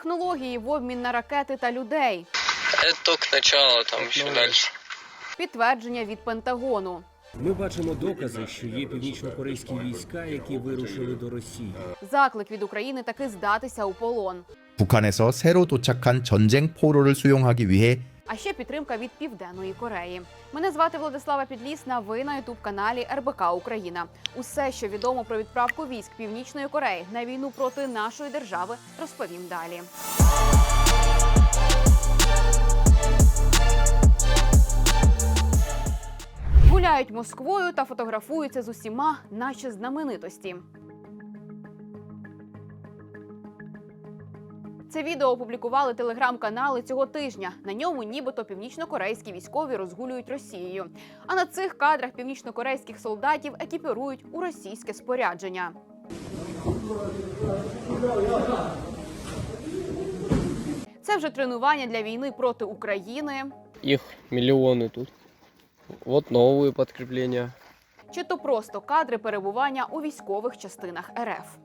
Технології в обмін на ракети та людей. Это только начало, там еще дальше. Підтвердження від Пентагону. Ми бачимо докази, що є північнокорейські війська, які вирушили до Росії. Заклик від України таки здатися у полон. 북한에서 새로 도착한 전쟁 포로를 수용하기 위해 а ще підтримка від Південної Кореї. Мене звати Владислава Підлісна. Ви на ютуб каналі РБК Україна. Усе, що відомо про відправку військ Північної Кореї на війну проти нашої держави, розповім далі. Гуляють Москвою та фотографуються з усіма, наче знаменитості. Це відео опублікували телеграм-канали цього тижня. На ньому нібито північнокорейські військові розгулюють Росією. А на цих кадрах північнокорейських солдатів екіпірують у російське спорядження. Це вже тренування для війни проти України. Их миллионы тут. Вот новые подкрепления. Чи то просто кадри перебування у військових частинах РФ.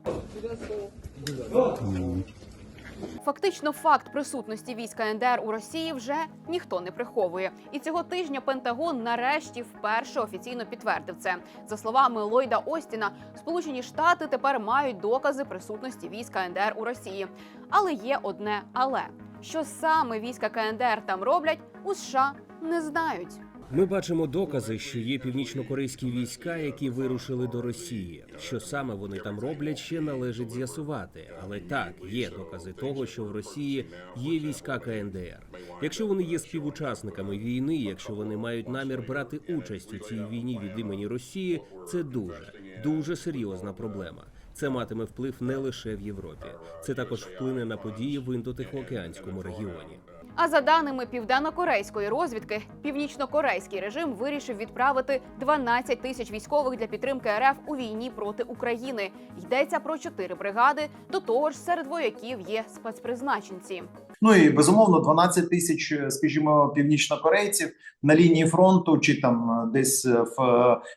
Фактично, факт присутності війська НДР у Росії вже ніхто не приховує. І цього тижня Пентагон нарешті вперше офіційно підтвердив це. За словами Ллойда Остіна, Сполучені Штати тепер мають докази присутності війська НДР у Росії. Але є одне але що саме війська КНДР там роблять, у США не знають. Ми бачимо докази, що є північнокорейські війська, які вирушили до Росії. Що саме вони там роблять, ще належить з'ясувати. Але так, є докази того, що в Росії є війська КНДР. Якщо вони є співучасниками війни, якщо вони мають намір брати участь у цій війні від імені Росії, це дуже дуже серйозна проблема. Це матиме вплив не лише в Європі, це також вплине на події в індотихоокеанському регіоні. А за даними південно-корейської розвідки, північно-корейський режим вирішив відправити 12 тисяч військових для підтримки РФ у війні проти України. Йдеться про чотири бригади. До того ж, серед вояків є спецпризначенці. Ну і безумовно 12 тисяч, е, скажімо, північнокорейців на лінії фронту, чи там е, десь е, в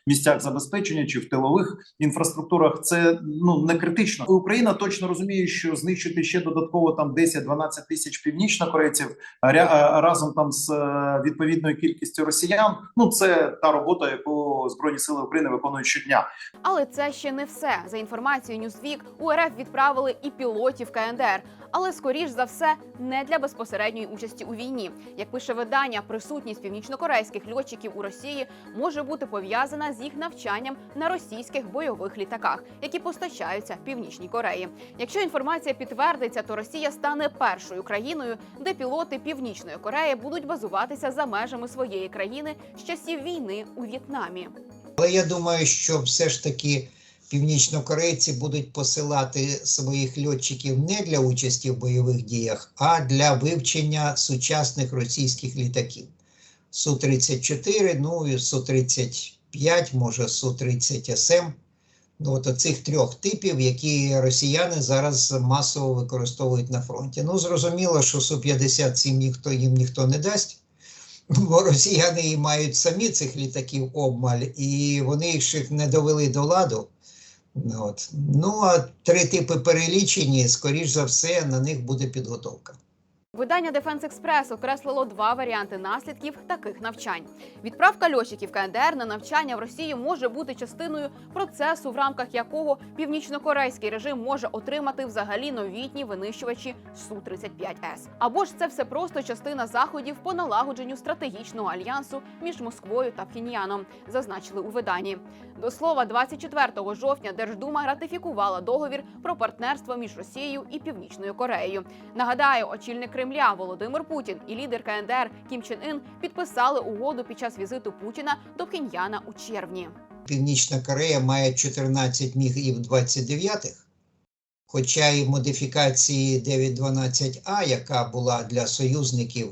місцях забезпечення, чи в тилових інфраструктурах. Це ну не критично. Україна точно розуміє, що знищити ще додатково там 10-12 тисяч північнокорейців разом там з відповідною кількістю росіян. Ну це та робота, яку збройні сили України виконують щодня. Але це ще не все. За інформацією Newsweek, у РФ відправили і пілотів КНДР. Але скоріш за все не для безпосередньої участі у війні. Як пише видання, присутність північнокорейських льотчиків у Росії може бути пов'язана з їх навчанням на російських бойових літаках, які постачаються Північній Кореї. Якщо інформація підтвердиться, то Росія стане першою країною, де пілоти Північної Кореї будуть базуватися за межами своєї країни з часів війни у В'єтнамі. Але я думаю, що все ж таки північнокорейці будуть посилати своїх льотчиків не для участі в бойових діях, а для вивчення сучасних російських літаків. Су-34, ну і Су-35, може Су-30 СМ. Ну, от цих трьох типів, які росіяни зараз масово використовують на фронті. Ну, зрозуміло, що Су-57 ніхто їм ніхто не дасть. Бо росіяни мають самі цих літаків обмаль, і вони їх не довели до ладу. От. Ну а три типи перелічені, скоріш за все, на них буде підготовка. Видання Defense Express окреслило два варіанти наслідків таких навчань. Відправка льотчиків КНДР на навчання в Росію може бути частиною процесу, в рамках якого північнокорейський режим може отримати взагалі новітні винищувачі су 35 с Або ж це все просто частина заходів по налагодженню стратегічного альянсу між Москвою та Пхеньяном, зазначили у виданні. До слова, 24 жовтня Держдума ратифікувала договір про партнерство між Росією і Північною Кореєю. Нагадаю, очільник Кремля Володимир Путін і лідер КНДР Кім Чен Ін підписали угоду під час візиту Путіна до Пхеньяна у червні. Північна Корея має 14 мігів 29-х, хоча і модифікації 912А, яка була для союзників,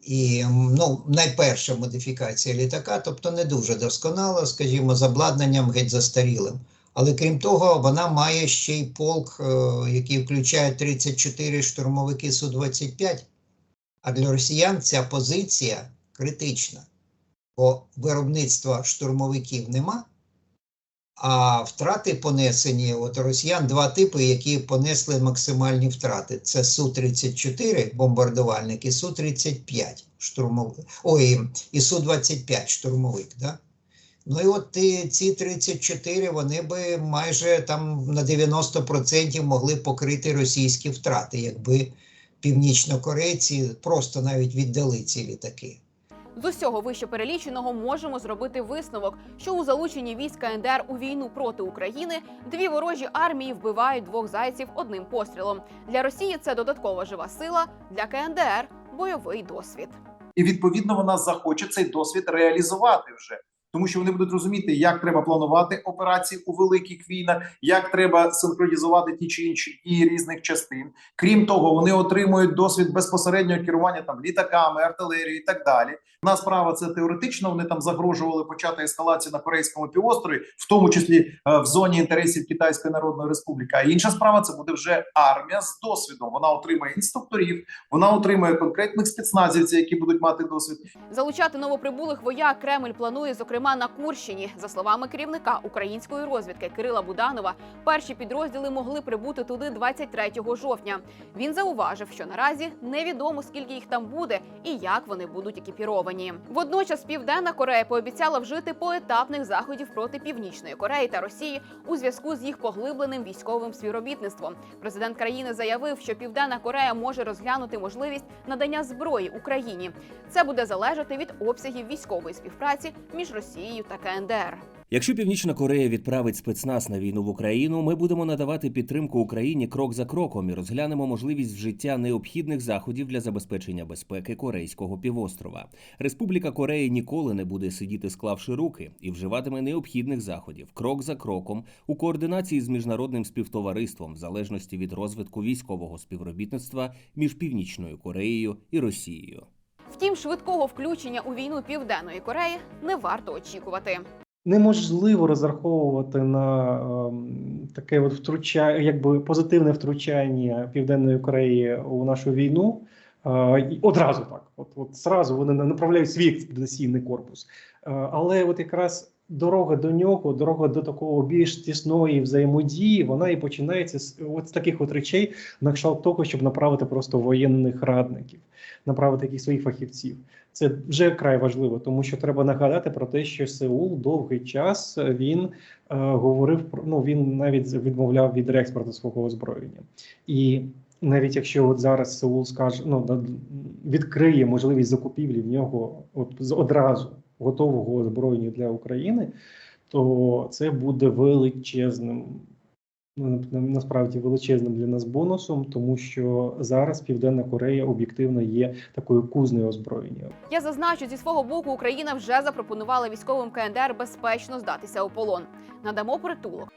і ну, найперша модифікація літака, тобто не дуже досконала, скажімо, з обладнанням геть застарілим. Але крім того, вона має ще й полк, е, який включає 34 штурмовики Су-25. А для росіян ця позиція критична, бо виробництва штурмовиків нема, А втрати понесені от росіян два типи, які понесли максимальні втрати: це Су-34 бомбардувальник і Су-35 штурмовик. Ой, і Су-25 штурмовик. Да? Ну і от ці 34 вони би майже там на 90% могли покрити російські втрати, якби північнокорейці просто навіть віддали ці літаки. З усього вище переліченого можемо зробити висновок, що у залученні військ КНДР у війну проти України дві ворожі армії вбивають двох зайців одним пострілом. Для Росії це додаткова жива сила, для КНДР бойовий досвід. і відповідно вона захоче цей досвід реалізувати вже. Тому що вони будуть розуміти, як треба планувати операції у великих війнах, як треба синхронізувати ті чи інші дії різних частин. Крім того, вони отримують досвід безпосереднього керування там літаками, артилерією і так далі. Одна справа це теоретично. Вони там загрожували почати ескалацію на корейському півострові, в тому числі е, в зоні інтересів Китайської Народної Республіки. А інша справа це буде вже армія з досвідом. Вона отримає інструкторів, вона отримує конкретних спецназівців, які будуть мати досвід. Залучати новоприбулих вояк Кремль планує, зокрема на Курщині. За словами керівника української розвідки Кирила Буданова, перші підрозділи могли прибути туди 23 жовтня. Він зауважив, що наразі невідомо скільки їх там буде і як вони будуть екіпіровані. Водночас Південна Корея пообіцяла вжити поетапних заходів проти Північної Кореї та Росії у зв'язку з їх поглибленим військовим співробітництвом. Президент країни заявив, що Південна Корея може розглянути можливість надання зброї Україні. Це буде залежати від обсягів військової співпраці між Росією та КНДР. Якщо Північна Корея відправить спецназ на війну в Україну, ми будемо надавати підтримку Україні крок за кроком і розглянемо можливість вжиття необхідних заходів для забезпечення безпеки Корейського півострова. Республіка Корея ніколи не буде сидіти склавши руки і вживатиме необхідних заходів крок за кроком у координації з міжнародним співтовариством в залежності від розвитку військового співробітництва між Північною Кореєю і Росією. Втім, швидкого включення у війну Південної Кореї не варто очікувати. неможливо розраховувати на е, таке от втручання, якби позитивне втручання Південної Кореї у нашу війну. Е, і одразу так, от, от зразу вони направляють свій експедиційний корпус. Е, але от якраз дорога до нього, дорога до такого більш тісної взаємодії, вона і починається з от з таких от речей, на кшталт того, щоб направити просто воєнних радників, направити якихось своїх фахівців. Це вже край важливо, тому що треба нагадати про те, що Сеул довгий час е, він е, говорив про ну він навіть відмовляв від реекспорту свого озброєння. І навіть якщо от зараз Сеул скаже, ну відкриє можливість закупівлі в нього от одразу готового озброєння для України, то це буде величезним. ну, на- Насправді величезним для нас бонусом, тому що зараз Південна Корея об'єктивно є такою кузнею озброєння. Я зазначу, зі свого боку Україна вже запропонувала військовим КНДР безпечно здатися у полон. Надамо притулок,